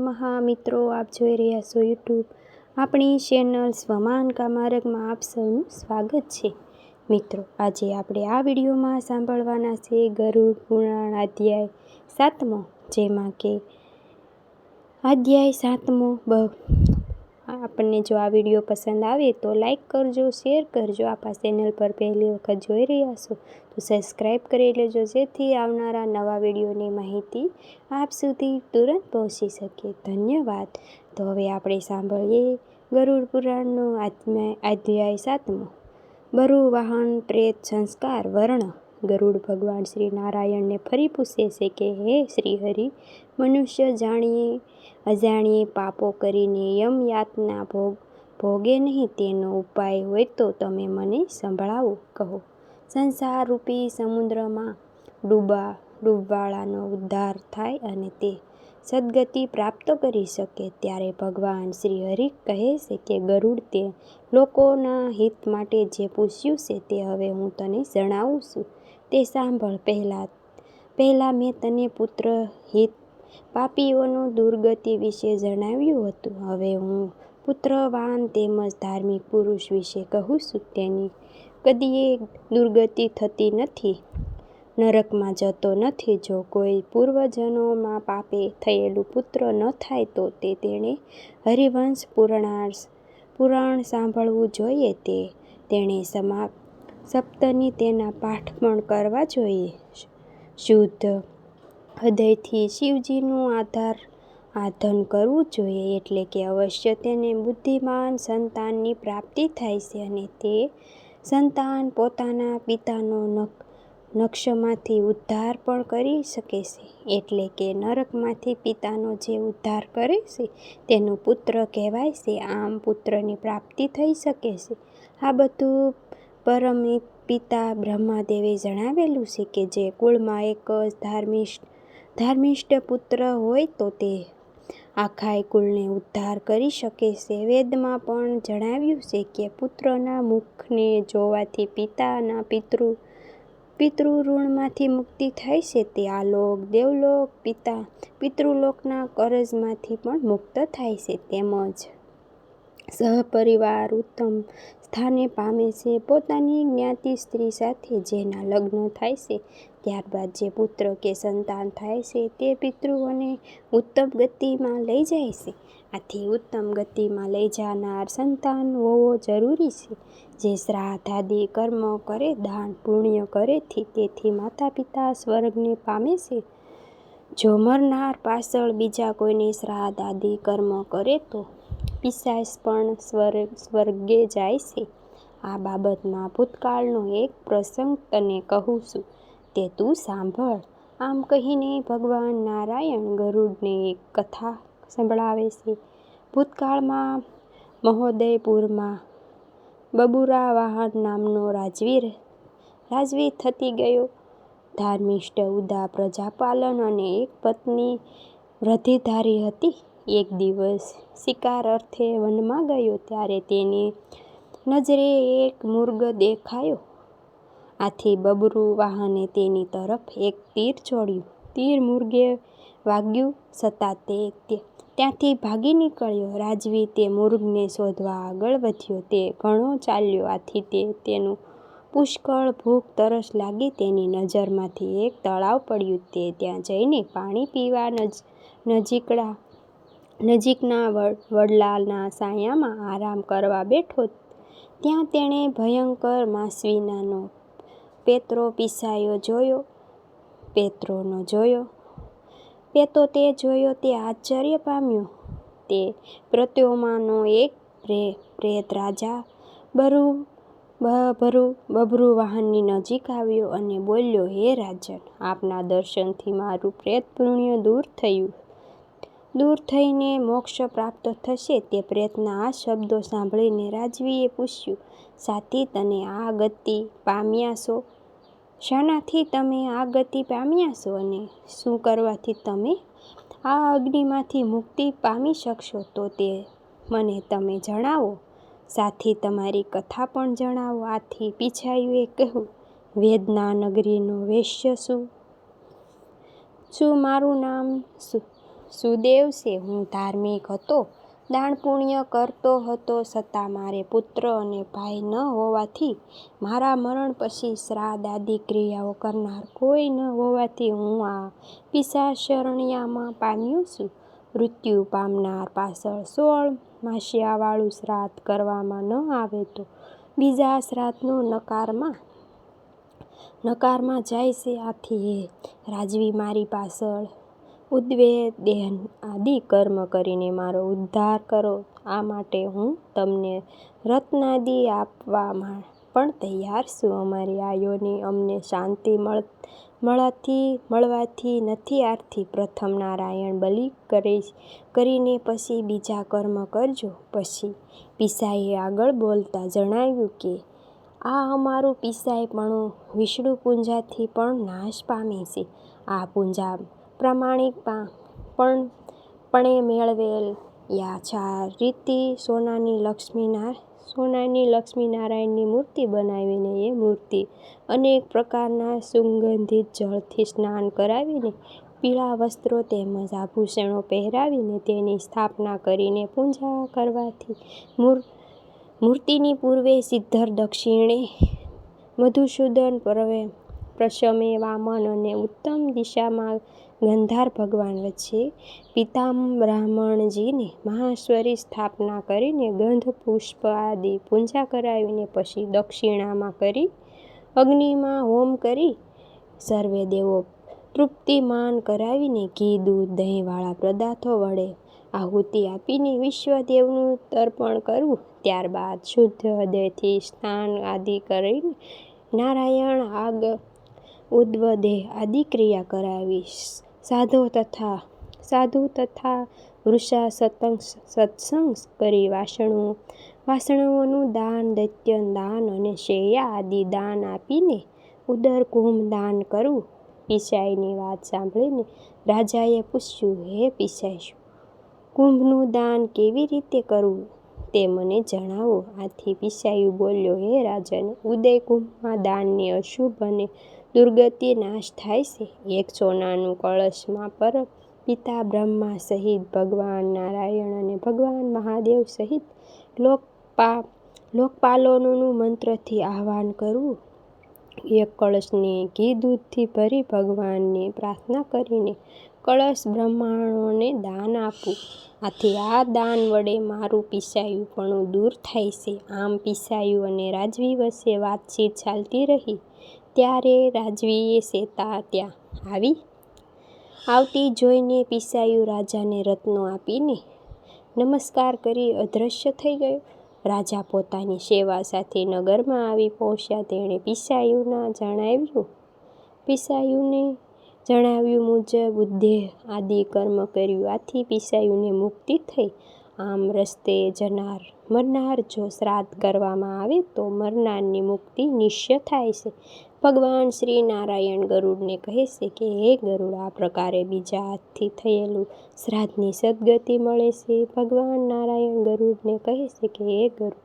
નમઃ મિત્રો, આપ જોઈ રહ્યા છો યુટ્યુબ આપણી ચેનલ સ્વમાન કામારકમાં આપ સૌનું સ્વાગત છે. મિત્રો, આજે આપણે આ વિડીયોમાં સાંભળવાના છે ગરુડ પુરાણ અધ્યાય સાતમો, જેમાં કે અધ્યાય સાતમો બ આપણને જો આ વીડિયો પસંદ આવે તો લાઈક કરજો, શેર કરજો. આપણા ચેનલ પર પહેલી વખત જોઈ રહ્યા છો તો સબસ્ક્રાઈબ કરી લેજો, જેથી આવનારા નવા વિડીયોની માહિતી આપ સુધી તુરંત પહોંચી શકે. ધન્યવાદ. તો હવે આપણે સાંભળીએ ગરુડ પુરાણનો અધ્યાય સાતમો. બરુ વાહન પ્રેત સંસ્કાર વર્ણ. ગરુડ ભગવાન શ્રી નારાયણને ફરી પૂછે છે કે, હે શ્રી હરિ, મનુષ્ય જાણીએ, અજાણીએ પાપો કરીને યમ યાતના ભોગ, ભોગે નહીં તેનો ઉપાય હોય તો તમે મને સંભળાવો, કહો. સંસાર રૂપી સમુદ્રમાં ડૂબા, ડૂબવાળાનો ઉદ્ધાર થાય અને તે સદગતિ પ્રાપ્ત કરી શકે ત્યારે ભગવાન શ્રી હરિ કહે છે કે, ગરુડ, તે લોકોના હિત માટે જે પૂછ્યું છે તે હવે હું તને જણાવું છું. તે સાંભળ પહેલાં. પહેલાં મેં તને પુત્ર હિત પાપીઓનો દુર્ગતિ વિશે જણાવ્યું હતું. હવે હું પુત્રવાન તેમજ ધાર્મિક પુરુષ વિશે કહું છું. તેની કદીએ દુર્ગતિ થતી નથી. નરકમાં જતો નથી. જો કોઈ પૂર્વજન્મોમાં પાપે થયેલું પુત્ર ન થાય, તો તે તેણે હરિવંશ પુરાણ પુરાણ સાંભળવું જોઈએ. તે તેણે સમાપ્ત સપ્તની તેના પાઠ પણ કરવા જોઈએ. શુદ્ધ હૃદયથી શિવજીનું આધાર આધન કરવું જોઈએ એટલે કે અવશ્ય તેને બુદ્ધિમાન સંતાનની પ્રાપ્તિ થાય છે અને તે સંતાન પોતાના પિતાનો નક્ષમાંથી ઉદ્ધાર પણ કરી શકે છે. એટલે કે નરકમાંથી પિતાનો જે ઉદ્ધાર કરે છે તેનું પુત્ર કહેવાય છે. આમ પુત્રની પ્રાપ્તિ થઈ શકે છે. આ બધું પરમિત પિતા બ્રહ્માદેવે જણાવેલું છે કે જે કુળમાં એક જ ધાર્મિષ્ઠ ધાર્મિષ્ઠ પુત્ર હોય તો તે આખાય કુળને ઉદ્ધાર કરી શકે છે. વેદમાં પણ જણાવ્યું છે કે પુત્રના મુખને જોવાથી પિતાના પિતૃ, પિતૃઋણમાંથી મુક્તિ થાય છે. તે આલોક, દેવલોક, પિતા, પિતૃલોકના કરજમાંથી પણ મુક્ત થાય છે. તેમજ સહપરિવાર ઉત્તમ સ્થાને પામે છે. પોતાની જ્ઞાતિ સ્ત્રી સાથે જેના લગ્ન થાય છે, ત્યારબાદ જે પુત્ર કે સંતાન થાય છે, તે પિતૃઓને ઉત્તમ ગતિમાં લઈ જાય છે. આથી ઉત્તમ ગતિમાં લઈ જનાર સંતાન હોવો જરૂરી છે. જે શ્રાદ્ધ આદિ કર્મ કરે, દાન પુણ્ય કરેથી તેથી માતા પિતા સ્વર્ગને પામે છે. જો મરનાર પાછળ બીજા કોઈને શ્રાદ્ધ આદિ કર્મ કરે તો પિશાચ પણ સ્વર્ગ સ્વર્ગે જાય છે. આ બાબતમાં ભૂતકાળનો એક પ્રસંગ તને કહું છું. તે તું સાંભળ. આમ કહીને ભગવાન નારાયણ ગરુડને એક કથા સંભળાવે છે. ભૂતકાળમાં મહોદયપુરમાં બબુરા વાહન નામનો રાજવીર રાજવી થતી ગયો. ધાર્મિષ્ઠ ઉદા પ્રજાપાલન અને એક પત્ની વૃદ્ધિધારી હતી. એક દિવસ શિકાર અર્થે વનમાં ગયો ત્યારે તેની નજરે એક મુર્ગ દેખાયો. આથી બબરુ વાહને તેની તરફ એક તીર છોડ્યું તીર મુર્ગે વાગ્યું છતાં તે ત્યાંથી ભાગી નીકળ્યો. રાજવી તે મુર્ગને શોધવા આગળ વધ્યો. તે ઘણો ચાલ્યો. આથી તે તેનું પુષ્કળ ભૂખ તરસ લાગી તેની નજરમાંથી એક તળાવ પડ્યું. તે ત્યાં જઈને પાણી પીવા નજીકડા નજીકના વડલાના સાયામાં આરામ કરવા બેઠો. ત્યાં તેણે ભયંકર માસવીનાનો પેત્રો પીસાયો જોયો, પેત્રોનો જોયો. પેતો તે જોયો, તે આશ્ચર્ય પામ્યો. તે પ્રત્યોમાંનો એક પ્રેત રાજા બરુ ભરુ બભરુ વાહનની નજીક આવ્યો અને બોલ્યો, હે રાજન, આપના દર્શનથી મારું પ્રેત પુણ્ય દૂર થયું. દૂર થઈને મોક્ષ પ્રાપ્ત થશે તે પ્રેતના આ શબ્દો સાંભળીને રાજવીએ પૂછ્યું સાથી તને આ ગતિ પામ્યા છો? શાનાથી તમે આ ગતિ પામ્યા છો અને શું કરવાથી તમે આ અગ્નિમાંથી મુક્તિ પામી શકશો તો તે મને તમે જણાવો. સાથી, તમારી કથા પણ જણાવો, આથી પીછાયુએ કહ્યું વેદના નગરીનો વૈશ્ય શું શું મારું નામ સુદેવ છે. હું ધાર્મિક હતો. દાન પુણ્ય કરતો હતો છતાં મારે પુત્ર અને ભાઈ ન હોવાથી. મારા મરણ પછી શ્રાદ્ધ આદિ ક્રિયાઓ કરનાર કોઈ ન હોવાથી હું આ પિશાચરણ્યામાં પામ્યો છું. મૃત્યુ પામનાર પાછળ સોળ માસિયાવાળું શ્રાદ્ધ કરવામાં ન આવે તો બીજા શ્રાદ્ધનો નકારમાં નકારમાં જાય છે આથી એ રાજવી મારી પાછળ ઉદ્વેગ દેહન આદિ કર્મ કરીને મારો ઉદ્ધાર કરો. આ માટે હું તમને રત્નાદિ આપવા પણ તૈયાર છું. અમારી આ યોનિ અમને શાંતિ મળાથી, મળવાથી નથી આરથી પ્રથમ નારાયણ બલિ કરીને પછી બીજા કર્મ કરજો. પછી પિસાઈએ આગળ બોલતા જણાવ્યું કે, આ અમારું પિસાઈપણું વિષ્ણુ પૂંજાથી પણ નાશ પામે છે. આ પૂંજા પ્રામાણિક પણ, પણે મેળવેલ યાચા રીતિ સોનાની લક્ષ્મીના સોનાની લક્ષ્મીનારાયણની મૂર્તિ બનાવીને એ મૂર્તિ અનેક પ્રકારના સુગંધિત જળથી સ્નાન કરાવીને પીળા વસ્ત્રો તેમજ આભૂષણો પહેરાવીને તેની સ્થાપના કરીને પૂજા કરવાથી મૂર્તિની પૂર્વે સિદ્ધર દક્ષિણે મધુસૂદન પશ્ચિમે વામન અને ઉત્તમ દિશામાં ગંધાર ભગવાન વચ્ચે પિતામ બ્રાહ્મણજીની મહાશ્વરી સ્થાપના કરીને ગંધ, પુષ્પ આદિ પૂજા કરાવીને પછી દક્ષિણામાં કરી અગ્નિમાં હોમ કરી સર્વે દેવો તૃપ્તિમાન કરાવીને ઘી, દૂધ, દહીંવાળા પદાર્થો વડે આહુતિ આપીને વિશ્વદેવનું તર્પણ કરવું. ત્યારબાદ શુદ્ધ હૃદયથી સ્નાન આદિ કરીને નારાયણ આગ, ઉદ્વદેહ આદિ ક્રિયા કરાવી સાધો તથા, સાધુ તથા વૃષા સત્સંગ કરી વાસણો, વાસણોનું દાન, દૈત્ય દાન અને શૈયા આદિ દાન આપીને ઉદર કુંભ દાન કરવું પિસાઈની વાત સાંભળીને રાજાએ પૂછ્યું, હે પિશાઈ કુંભનું દાન કેવી રીતે કરવું તે મને જણાવો. આથી પિશાયું બોલ્યો, હે રાજાને, ઉદય કુંભમાં દાનની અશુભ અને દુર્ગતિ નાશ થાય છે. એક સોનાનું કળશમાં પર પિતા બ્રહ્મા સહિત ભગવાન નારાયણ અને ભગવાન મહાદેવ સહિત લોકપા લોકપાલોનું મંત્રથી આહ્વાન કરવું. એક કળશને ઘી દૂધથી ભરી ભગવાનને પ્રાર્થના કરીને કળશ બ્રહ્માણોને દાન આપવું. આથી આ દાન વડે મારું પિસાયુંપણું દૂર થાય છે. આમ પીસાયું અને રાજવી વચ્ચે વાતચીત ચાલતી રહી. ત્યારે રાજવીએ સેતા ત્યાં આવી. આવતી જોઈને પિસાયું રાજાને રત્નો આપીને નમસ્કાર કરી અદૃશ્ય થઈ ગયો. રાજા પોતાની સેવા સાથે નગરમાં આવી પહોંચ્યા. તેણે પિસાયુના જણાવ્યું. પિસાયુને જણાવ્યું મુજબ બુદ્ધે આદિ કર્મ કર્યું. આથી પિસાયુને મુક્તિ થઈ. આમ રસ્તે જનાર મરનાર જો શ્રાદ્ધ કરવામાં આવે તો મરનારની મુક્તિ નિશ્ચય થાય છે. ભગવાન શ્રી નારાયણ ગરુડને કહે છે કે, હે ગરુડ, આ પ્રકારે બીજા હાથથી થયેલું શ્રાદ્ધની સદગતિ મળે છે. ભગવાન નારાયણ ગરુડને કહે છે કે, હે ગરુડ,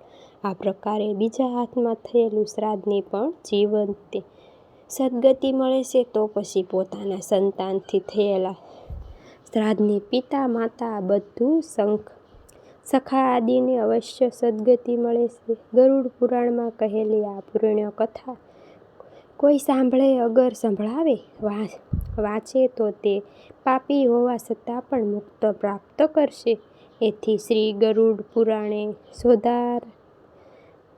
આ પ્રકારે બીજા હાથમાં થયેલું શ્રાદ્ધની પણ જીવંતે સદગતિ મળે છે, તો પછી પોતાના સંતાનથી થયેલા શ્રાદ્ધની પિતા, માતા બધું શંખ સખા આદિને અવશ્ય સદગતિ મળે છે. ગરુડ પુરાણમાં કહેલી આ પુણ્ય કથા કોઈ સાંભળે અગર સંભળાવે વાંચે તો તે પાપી હોવા છતાં પણ મુક્ત પ્રાપ્ત કરશે. એથી શ્રી ગરુડ પુરાણે સોદાર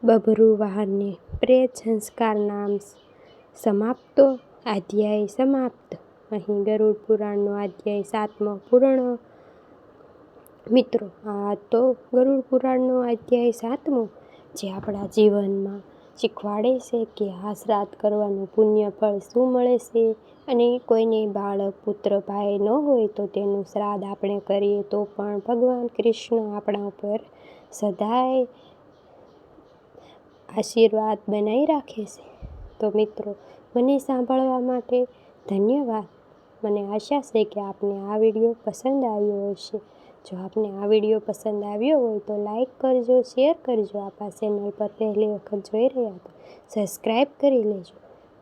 બભરુવાહનને પ્રેત સંસ્કાર નામ સમાપ્તો. અધ્યાય સમાપ્ત. અહીં ગરુડ પુરાણનો અધ્યાય સાતમો પૂર્ણ. મિત્રો, આ તો ગરુડ પુરાણનો અધ્યાય સાતમો, જે આપણા જીવનમાં શીખવાડે છે કે આ શ્રાદ્ધ કરવાનું પુણ્ય ફળ શું મળે છે અને કોઈને બાળક, પુત્ર, ભાઈ ન હોય તો તેનું શ્રાદ્ધ આપણે કરીએ તો પણ ભગવાન કૃષ્ણ આપણા ઉપર સદાય આશીર્વાદ બનાવી રાખે છે. તો મિત્રો, મને સાંભળવા માટે ધન્યવાદ. મને આશા છે કે આપને આ વીડિયો પસંદ આવ્યો હશે. જો આપને આ વીડિયો પસંદ આવ્યો હોય તો લાઈક કરજો, શેર કરજો. આપણા ચેનલ પર પહેલી વખત જોઈ રહ્યા તો સબસ્ક્રાઈબ કરી લેજો.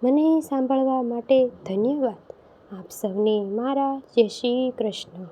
મને સાંભળવા માટે ધન્યવાદ. આપ સૌને મારા જય શ્રી કૃષ્ણ.